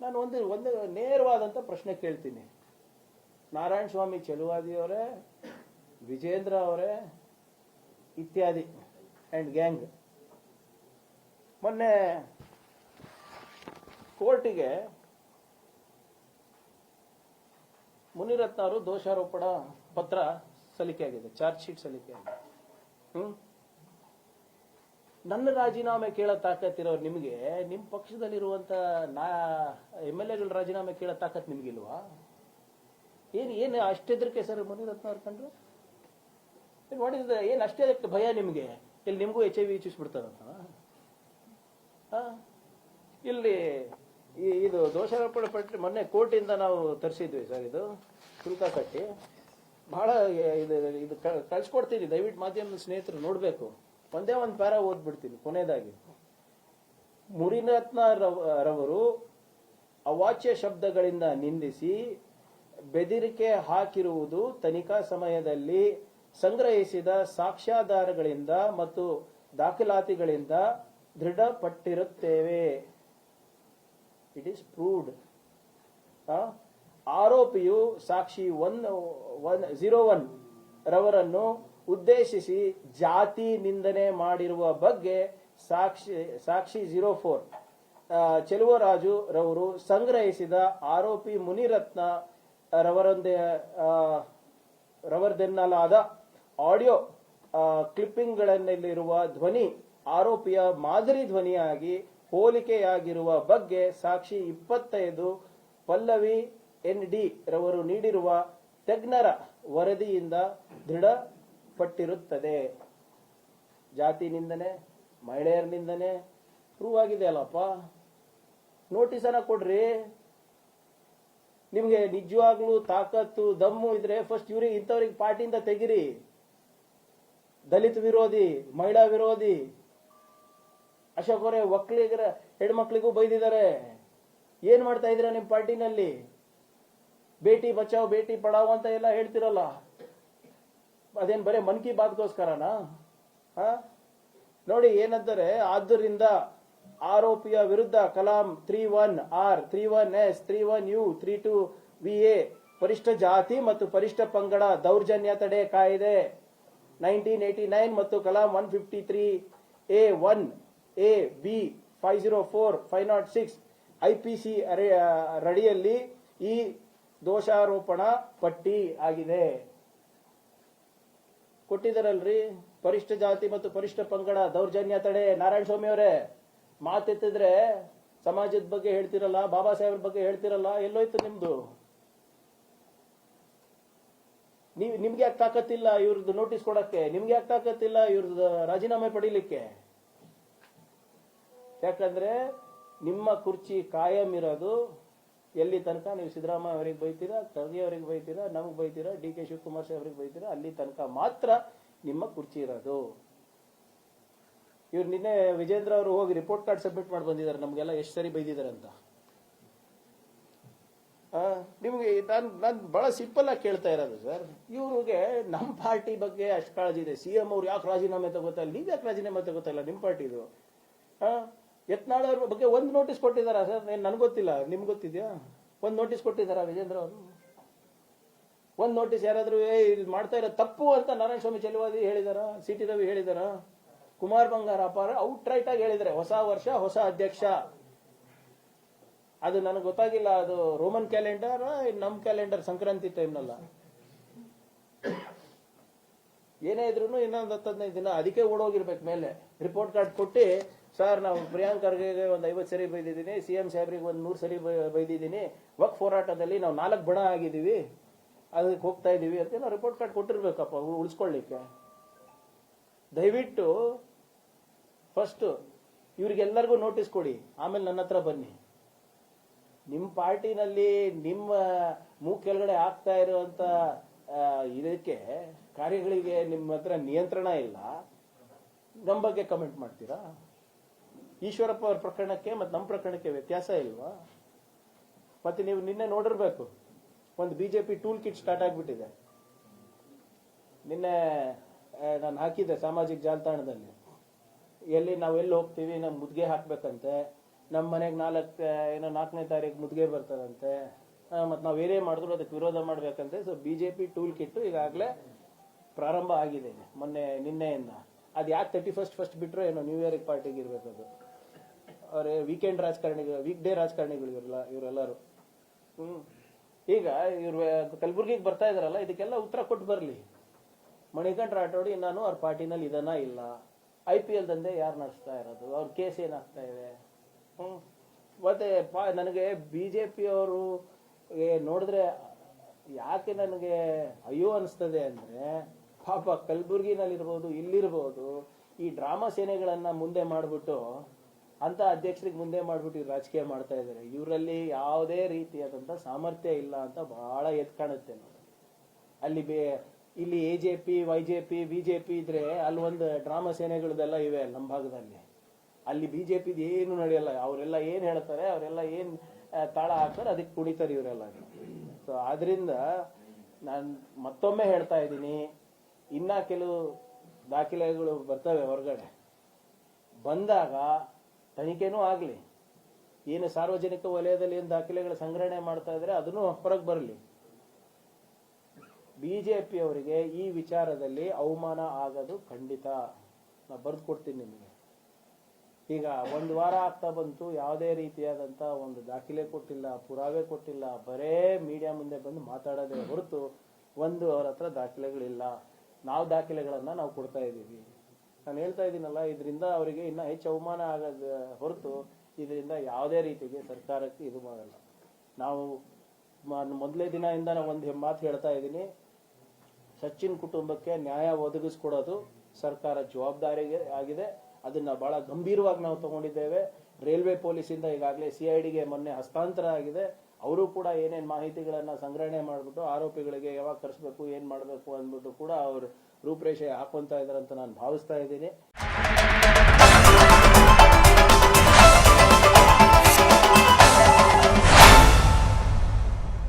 ನಾನು ಒಂದು ಒಂದು ನೇರವಾದಂಥ ಪ್ರಶ್ನೆ ಕೇಳ್ತೀನಿ. ನಾರಾಯಣ ಸ್ವಾಮಿ ಚೆಲುವಾದಿಯವರೇ ವಿಜೇಂದ್ರ ಅವರೇ, ಇತ್ಯಾದಿ ಆ್ಯಂಡ್ ಗ್ಯಾಂಗ್ ಮೊನ್ನೆ ಕೋರ್ಟಿಗೆ ಮುನಿರತ್ನ ಅವರು ದೋಷಾರೋಪಣ ಪತ್ರ ಸಲ್ಲಿಕೆ ಆಗಿದೆ ಚಾರ್ಜ್ ಶೀಟ್ ಸಲ್ಲಿಕೆ ಆಗಿದೆ ಹ್ಮ್? ನನ್ನ ರಾಜೀನಾಮೆ ಕೇಳೋ ತಾಕತ್ತಿರೋರು ನಿಮಗೆ ನಿಮ್ಮ ಪಕ್ಷದಲ್ಲಿರುವಂತ ನಾ, ಎಂ ಎಲ್ ಎಗಳ ರಾಜೀನಾಮೆ ಕೇಳೋ ತಾಕತ್ ನಿಮ್ಗಿಲ್ವಾ? ಏನು ಏನು ಅಷ್ಟೆದ್ರಕ್ಕೆ ಸರ್ ಮುನಿರತ್ನ ಅವ್ರು ಕಂಡ್ರು? ಏನು ಮಾಡಿದ ಏನು ಅಷ್ಟೇ ಭಯ ನಿಮಗೆ? ಇಲ್ಲಿ ನಿಮಗೂ ಎಚ್ ಐ ವಿ ಚೂಸ್ಬಿಡ್ತಾರಂತ ಆ? ಇಲ್ಲಿ ಇದು ದೋಷಾರೋಪಣ ಪಟ್ಟಿ ಮೊನ್ನೆ ಕೋರ್ಟಿಂದ ನಾವು ತರಿಸಿದ್ವಿ ಸರ್ ಇದು ಶುಲ್ಕ ಕಟ್ಟಿ ಬಹಳ, ಇದು ಇದು ಕಳ್ಸ್ಕೊಡ್ತೀನಿ, ದಯವಿಟ್ಟು ಮಾಧ್ಯಮದ ಸ್ನೇಹಿತರು ನೋಡಬೇಕು. ಒಂದೇ ಒಂದು ಪ್ಯಾರ ಓದ್ಬಿಡ್ತೀನಿ ಕೊನೆಯದಾಗಿ ಮುರಿರತ್ನ ರವ್- ರವರು ಅವಾಚ್ಯ ಶಬ್ದಗಳಿಂದ ನಿಂದಿಸಿ ಬೆದಿರಿಕೆ ಹಾಕಿರುವುದು ತನಿಖಾ ಸಮಯದಲ್ಲಿ ಸಂಗ್ರಹಿಸಿದ ಸಾಕ್ಷ್ಯಾಧಾರಗಳಿಂದ ಮತ್ತು ದಾಖಲಾತಿಗಳಿಂದ ದೃಢಪಟ್ಟಿರುತ್ತೇವೆ. ಇಟ್ ಈಸ್ ಪ್ರೂವ್ಡ್ ಆರೋಪಿಯು ಸಾಕ್ಷಿ ಒನ್ ಒನ್ ಜೀರೋ ಒನ್ ರವರನ್ನು ಉದ್ದೇಶಿಸಿ ಜಾತಿ ನಿಂದನೆ ಮಾಡಿರುವ ಬಗ್ಗೆ ಸಾಕ್ಷಿ ಸಾಕ್ಷಿ ಜೀರೋ ಫೋರ್ ಚೆಲುವರಾಜು ರವರು ಸಂಗ್ರಹಿಸಿದ ಆರೋಪಿ ಮುನಿರತ್ನ ರವರೊಂದೇ ರವರದೆನ್ನಲಾದ ಆಡಿಯೋ ಕ್ಲಿಪ್ಪಿಂಗ್ಗಳಲ್ಲಿರುವ ಧ್ವನಿ, ಆರೋಪಿಯ ಮಾದರಿ ಧ್ವನಿಯಾಗಿ ಹೋಲಿಕೆಯಾಗಿರುವ ಬಗ್ಗೆ ಸಾಕ್ಷಿ ಇಪ್ಪತ್ತೈದು ಪಲ್ಲವಿ ಎನ್ ಡಿ ರವರು ನೀಡಿರುವ ತಜ್ಞರ ವರದಿಯಿಂದ ದೃಢಪಟ್ಟಿರುತ್ತದೆ ಜಾತಿ ನಿಂದನೆ ಮಹಿಳೆಯರ ನಿಂದನೆ ಪ್ರೂವ್ ಆಗಿದೆ ಅಲ್ಲಪ್ಪ. ನೋಟಿಸನ್ನ ಕೊಡ್ರಿ. ನಿಮ್ಗೆ ನಿಜವಾಗ್ಲೂ ತಾಕತ್ತು, ದಮ್ಮು ಇದ್ರೆ ಫಸ್ಟ್ ಇವ್ರಿಗೆ ಇಂಥವ್ರಿಗೆ ಪಾರ್ಟಿಯಿಂದ ತೆಗಿರಿ. ದಲಿತ ವಿರೋಧಿ, ಮಹಿಳಾ ವಿರೋಧಿ, ಅಶೋಕ್ ಅವರೇ ಒಕ್ಕಲಿಗರ ಹೆಣ್ಮಕ್ಳಿಗೂ ಬೈದಿದ್ದಾರೆ. ಏನ್ ಮಾಡ್ತಾ ಇದ್ದೀರಾ ನಿಮ್ ಪಾರ್ಟಿನಲ್ಲಿ? ಬೇಟಿ ಬಚಾವ್, ಬೇಟಿ ಪಡಾವ್ ಅಂತ ಎಲ್ಲ ಹೇಳ್ತಿರಲ್ಲ. ಅದೇನ್ ಬರೀ ಮನ್ ಕಿ ಬಾತ್ಗೋಸ್ಕರನಾ? ನೋಡಿ, ಏನಂದರೆ ಆದ್ದರಿಂದ ಆರೋಪಿಯ ವಿರುದ್ಧ Kalam three one R, three one S, three one U, three two V A, ಪರಿಷ್ಠ ಜಾತಿ ಮತ್ತು ಪರಿಷ್ಠ ಪಂಗಡ ದೌರ್ಜನ್ಯ ತಡೆ ಕಾಯ್ದೆ ನೈನ್ಟೀನ್ ಏಟಿ ನೈನ್ ಮತ್ತು Kalam one fifty three A one, A B five zero four, five naught six, I P C ರಡಿಯಲ್ಲಿ ಈ ದೋಷಾರೋಪಣ ಪಟ್ಟಿ ಆಗಿದೆ. ಕೊಟ್ಟಿದ್ದಾರಲ್ರಿ ಪರಿಷ್ಠ ಜಾತಿ ಮತ್ತು ಪರಿಷ್ಠ ಪಂಗಡ, ದೌರ್ಜನ್ಯ ತಡೆ. ನಾರಾಯಣ ಸ್ವಾಮಿ ಅವರೇ, ಮಾತೆತ್ತಿದ್ರೆ ಸಮಾಜದ ಬಗ್ಗೆ ಹೇಳ್ತಿರಲ್ಲ, ಬಾಬಾ ಸಾಹೇಬ್ರ ಬಗ್ಗೆ ಹೇಳ್ತಿರಲ್ಲ, ಎಲ್ಲೋಯ್ತು ನಿಮ್ದು? ನೀವ್, ನಿಮ್ಗೆ ಯಾಕೆ ತಾಕತ್ತಿಲ್ಲ ಇವ್ರದ್ದು ನೋಟಿಸ್ ಕೊಡಕ್ಕೆ? ನಿಮ್ಗೆ ಯಾಕೆ ತಾಕತ್ತಿಲ್ಲ ಇವ್ರದ್ದು ರಾಜೀನಾಮೆ ಪಡೀಲಿಕ್ಕೆ? ಯಾಕಂದ್ರೆ ನಿಮ್ಮ ಕುರ್ಚಿ ಕಾಯಂ ಇರೋದು ಎಲ್ಲಿ ತನಕ ನೀವು ಸಿದ್ದರಾಮಯ್ಯ ಅವರಿಗೆ ಬೈತೀರಾ ಖರ್ಗೆ ಅವರಿಗೆ ಬೈತೀರಾ, ನಮಗೆ ಬೈತೀರಾ, ಡಿ ಕೆ ಶಿವಕುಮಾರ್ ಸಾಹೇಬ್ರಿಗೆ ಬೈತೀರಾ, ಅಲ್ಲಿ ತನಕ ಮಾತ್ರ ನಿಮ್ಮ ಕುರ್ಚಿ ಇರೋದು. ಇವ್ರು ನಿನ್ನೆ ವಿಜೇಂದ್ರ ಅವರು ಹೋಗಿ ರಿಪೋರ್ಟ್ ಕಾರ್ಡ್ ಸಬ್ಮಿಟ್ ಮಾಡಿ ಬಂದಿದ್ದಾರೆ, ನಮಗೆಲ್ಲ ಎಷ್ಟು ಸರಿ ಬೈದಿದ್ದಾರೆ ಅಂತ. ನಿಮಗೆ ನಾನು ನಾನು ಬಹಳ ಸಿಂಪಲ್ ಆಗಿ ಕೇಳ್ತಾ ಇರೋದು ಸರ್. ಇವ್ರಿಗೆ ನಮ್ಮ ಪಾರ್ಟಿ ಬಗ್ಗೆ ಅಷ್ಟು ಕಾಳಜಿ ಇದೆ. ಸಿ ಎಂ ಅವ್ರು ಯಾಕೆ ರಾಜೀನಾಮೆ ತಗೋತಾ ಇಲ್ಲ? ನೀವು ಯಾಕೆ ರಾಜೀನಾಮೆ ತಗೋತಾ ಇಲ್ಲ ನಿಮ್ಮ ಪಾರ್ಟಿದು? ಯತ್ನಾಳ್ ಅವ್ರ ಬಗ್ಗೆ ಒಂದು ನೋಟಿಸ್ ಕೊಟ್ಟಿದ್ದಾರಾ ಸರ್? ನನ್ಗೆ ಗೊತ್ತಿಲ್ಲ. ನಿಮ್ಗೆ ಗೊತ್ತಿದ್ಯಾ? ಒಂದು ನೋಟಿಸ್ ಕೊಟ್ಟಿದ್ದಾರಾ ವಿಜೇಂದ್ರ ಅವರು? ಒಂದು ನೋಟಿಸ್ ಯಾರಾದರೂ, ಏ, ಇದು ಮಾಡ್ತಾ ಇರೋ ತಪ್ಪು ಅಂತ ನಾರಾಯಣ ಸ್ವಾಮಿ ಚೆಲುವಾದಿ ಹೇಳಿದಾರ? ಸಿ ಟಿ ರವಿ ಹೇಳಿದಾರ? Kumar Bangarappa out right ಆಗಿ ಹೇಳಿದ್ದಾರೆ. ಹೊಸ ವರ್ಷ, ಹೊಸ ಅಧ್ಯಕ್ಷ. ಅದು ನನಗೆ ಗೊತ್ತಾಗಿಲ್ಲ. ಅದು ರೋಮನ್ ಕ್ಯಾಲೆಂಡರ್ ನಮ್ ಕ್ಯಾಲೆಂಡರ್ ಸಂಕ್ರಾಂತಿ ಟೈಮ್ನಲ್ಲ ಏನೇ ಇದ್ರು ಇನ್ನೊಂದು ಹತ್ತು ಹದಿನೈದು ದಿನ ಅದಕ್ಕೆ ಓಡೋಗಿರ್ಬೇಕು ಮೇಲೆ. ರಿಪೋರ್ಟ್ ಕಾರ್ಡ್ ಕೊಟ್ಟು ಸರ್ ನಾವು ಪ್ರಿಯಾಂಕ್ ಒಂದು ಐವತ್ತು ಸರಿ ಬೈದಿದ್ದೀನಿ ಸಿ ಎಂ ಸಾಹೇಬ್ರಿಗೆ ಒಂದು ನೂರು ಸರಿ ಬೈದಿದ್ದೀನಿ. ವಕ್ ಹೋರಾಟದಲ್ಲಿ ನಾವು ನಾಲ್ಕು ಬಣ ಆಗಿದ್ದೀವಿ. ಅದಕ್ಕೆ ಹೋಗ್ತಾ ಇದ್ದೀವಿ ಅಂತ ನಾವು ರಿಪೋರ್ಟ್ ಕಾರ್ಡ್ ಕೊಟ್ಟಿರ್ಬೇಕಪ್ಪ ಉಳಿಸ್ಕೊಳ್ಳಿಕ್ಕೆ. ದಯವಿಟ್ಟು ಫಸ್ಟು ಇವ್ರಿಗೆಲ್ಲರಿಗೂ ನೋಟಿಸ್ ಕೊಡಿ, ಆಮೇಲೆ ನನ್ನ ಹತ್ರ ಬನ್ನಿ. ನಿಮ್ಮ ಪಾರ್ಟಿನಲ್ಲಿ ನಿಮ್ಮ ಮೂಗ್ ಕೆಳಗಡೆ ಆಗ್ತಾ ಇರುವಂತ ಇದಕ್ಕೆ ಕಾರ್ಯಗಳಿಗೆ ನಿಮ್ಮ ಹತ್ರ ನಿಯಂತ್ರಣ ಇಲ್ಲ. ನಮ್ಮ ಬಗ್ಗೆ ಕಮೆಂಟ್ ಮಾಡ್ತೀರಾ? ಈಶ್ವರಪ್ಪ ಅವ್ರ ಪ್ರಕರಣಕ್ಕೆ ಮತ್ತು ನಮ್ಮ ಪ್ರಕರಣಕ್ಕೆ ವ್ಯತ್ಯಾಸ ಇಲ್ವಾ? ಮತ್ತೆ ನೀವು ನಿನ್ನೆ ನೋಡಿರ್ಬೇಕು, ಒಂದು ಬಿಜೆಪಿ ಟೂಲ್ ಕಿಟ್ ಸ್ಟಾರ್ಟ್ ಆಗ್ಬಿಟ್ಟಿದೆ. ನಿನ್ನೆ ನಾನು ಹಾಕಿದ್ದೆ ಸಾಮಾಜಿಕ ಜಾಲತಾಣದಲ್ಲಿ. ಎಲ್ಲಿ ನಾವು ಎಲ್ಲಿ ಹೋಗ್ತೀವಿ ನಮ್ಮ ಮುದ್ಗೆ ಹಾಕ್ಬೇಕಂತೆ ನಮ್ಮ ಮನೆಗೆ ನಾಲ್ಕು ಏನೋ ನಾಲ್ಕನೇ ತಾರೀಕು ಮುದ್ಗೆ ಬರ್ತದಂತೆ ಮತ್ತು ನಾವು ಏನೇ ಮಾಡಿದ್ರು ಅದಕ್ಕೆ ವಿರೋಧ ಮಾಡ್ಬೇಕಂತೆ. So B J P tool kit ಈಗಾಗಲೇ ಪ್ರಾರಂಭ ಆಗಿದೆ. ಮೊನ್ನೆ, ನಿನ್ನೆಯಿಂದ. ಅದು ಯಾಕೆ ತರ್ಟಿ ಫಸ್ಟ್ ಫಸ್ಟ್ ಬಿಟ್ಟರೆ ಏನೋ ನ್ಯೂ ಇಯರ್ ಪಾರ್ಟಿಗೆ ಇರಬೇಕು ಅದು ಅವ್ರೆ ವೀಕೆಂಡ್ ರಾಜಕಾರಣಿಗಳು ವೀಕ್ ಡೇ ರಾಜಕಾರಣಿಗಳು ಇವರೆಲ್ಲ ಇವರೆಲ್ಲರೂ. ಹ್ಮ್. ಈಗ ಇವ್ರು ಕಲಬುರ್ಗಿಗೆ ಬರ್ತಾ ಇದಾರಲ್ಲ ಇದಕ್ಕೆಲ್ಲ ಉತ್ತರ ಕೊಟ್ಟು ಬರಲಿ. ಮಣಿಕಂಠ ರಾಠೋಡಿ ನಾನು ಅವ್ರ ಪಾರ್ಟಿನಲ್ಲಿ ಇದನ್ನ ಇಲ್ಲ. ಐ ಪಿ ಎಲ್ ದಂಧೆ ಯಾರು ನಡೆಸ್ತಾ ಇರೋದು? ಅವ್ರ ಕೇಸ್ ಏನಾಗ್ತಾ ಇದೆ? ಹ್ಮ್. ಮತ್ತೆ ಪಾ ನನಗೆ ಬಿ ಜೆ ಅವರು ನೋಡಿದ್ರೆ ಯಾಕೆ ನನಗೆ ಅಯ್ಯೋ ಅನಿಸ್ತದೆ ಅಂದ್ರೆ ಪಾಪ ಕಲಬುರ್ಗಿನಲ್ಲಿರ್ಬೋದು ಇಲ್ಲಿರ್ಬೋದು ಈ ಡ್ರಾಮಾ ಸೇನೆಗಳನ್ನ ಮುಂದೆ ಮಾಡ್ಬಿಟ್ಟು ಅಂತ ಅಧ್ಯಕ್ಷರಿಗೆ ಮುಂದೆ ಮಾಡ್ಬಿಟ್ಟು ರಾಜಕೀಯ ಮಾಡ್ತಾ ಇದ್ದಾರೆ. ಇವರಲ್ಲಿ ಯಾವುದೇ ರೀತಿಯಾದಂತ ಸಾಮರ್ಥ್ಯ ಇಲ್ಲ ಅಂತ ಬಹಳ ಎದ್ ಕಾಣುತ್ತೆ ನೋಡಿ. ಅಲ್ಲಿ ಬೇ ಇಲ್ಲಿ A J P Y J P B J P ಇದ್ರೆ ಅಲ್ಲಿ ಒಂದು ಡ್ರಾಮಾ ಸೇನೆಗಳದೆಲ್ಲ ಇವೆ ನಮ್ಮ ಭಾಗದಲ್ಲಿ. ಅಲ್ಲಿ ಬಿ ಜೆ ಪಿದು ಏನು ನಡೆಯಲ್ಲ, ಅವರೆಲ್ಲ ಏನು ಹೇಳ್ತಾರೆ, ಅವರೆಲ್ಲ ಏನು ತಾಳ ಹಾಕ್ತಾರೆ, ಅದಕ್ಕೆ ಕುಣಿತಾರೆ ಇವರೆಲ್ಲ. ಸೊ ಆದ್ರಿಂದ ನಾನು ಮತ್ತೊಮ್ಮೆ ಹೇಳ್ತಾ ಇದ್ದೀನಿ, ಇನ್ನ ಕೆಲವು ದಾಖಲೆಗಳು ಬರ್ತವೆ ಹೊರಗಡೆ. ಬಂದಾಗ ತನಿಖೆನೂ ಆಗಲಿ. ಏನು ಸಾರ್ವಜನಿಕ ವಲಯದಲ್ಲಿ ಏನು ದಾಖಲೆಗಳ ಸಂಗ್ರಹಣೆ ಮಾಡ್ತಾ ಇದ್ರೆ ಅದನ್ನು ಹೊರಗೆ ಬರಲಿ. ಬಿಜೆಪಿ ಅವರಿಗೆ ಈ ವಿಚಾರದಲ್ಲಿ ಅವಮಾನ ಆಗೋದು ಖಂಡಿತ. ನಾ ಬರೆದು ಕೊಡ್ತೀನಿ ನಿಮಗೆ. ಈಗ ಒಂದು ವಾರ ಆಗ್ತಾ ಬಂತು, ಯಾವುದೇ ರೀತಿಯಾದಂಥ ಒಂದು ದಾಖಲೆ ಕೊಟ್ಟಿಲ್ಲ, ಪುರಾವೆ ಕೊಟ್ಟಿಲ್ಲ, ಬರೇ ಮೀಡಿಯಾ ಮುಂದೆ ಬಂದು ಮಾತಾಡೋದೇ ಹೊರತು ಒಂದು ಅವರ ಹತ್ರ ದಾಖಲೆಗಳಿಲ್ಲ. ನಾವು ದಾಖಲೆಗಳನ್ನು ನಾವು ಕೊಡ್ತಾ ಇದ್ದೀವಿ. ನಾನು ಹೇಳ್ತಾ ಇದ್ದೀನಲ್ಲ, ಇದರಿಂದ ಅವರಿಗೆ ಇನ್ನ ಹೆಚ್ಚು ಅವಮಾನ ಆಗದ ಹೊರತು ಇದರಿಂದ ಯಾವುದೇ ರೀತಿಗೆ ಸರ್ಕಾರಕ್ಕೆ ಇದು ಮಾಡಲ್ಲ. ನಾವು ಮೊದಲೇ ದಿನದಿಂದ ನಾವು ಒಂದು ಮಾತು ಹೇಳ್ತಾ ಇದ್ದೀನಿ. ಸಚಿನ್ ಕುಟುಂಬಕ್ಕೆ ನ್ಯಾಯ ಒದಗಿಸ್ಕೊಡೋದು ಸರ್ಕಾರ ಜವಾಬ್ದಾರಿಗೆ ಆಗಿದೆ. ಅದನ್ನ ಬಹಳ ಗಂಭೀರವಾಗಿ ನಾವು ತಗೊಂಡಿದ್ದೇವೆ. ರೈಲ್ವೆ ಪೊಲೀಸಿಂದ ಈಗಾಗಲೇ ಸಿಐಡಿಗೆ ಮೊನ್ನೆ ಹಸ್ತಾಂತರ ಆಗಿದೆ. ಅವರು ಕೂಡ ಏನೇನು ಮಾಹಿತಿಗಳನ್ನು ಸಂಗ್ರಹಣೆ ಮಾಡಿಬಿಟ್ಟು ಆರೋಪಿಗಳಿಗೆ ಯಾವಾಗ ಕರೆಸ್ಬೇಕು, ಏನು ಮಾಡಬೇಕು ಅಂದ್ಬಿಟ್ಟು ಕೂಡ ಅವರು ರೂಪರೇಷೆ ಹಾಕೊಂತ ಇದ್ದಾರೆ ಅಂತ ನಾನು ಭಾವಿಸ್ತಾ ಇದ್ದೀನಿ.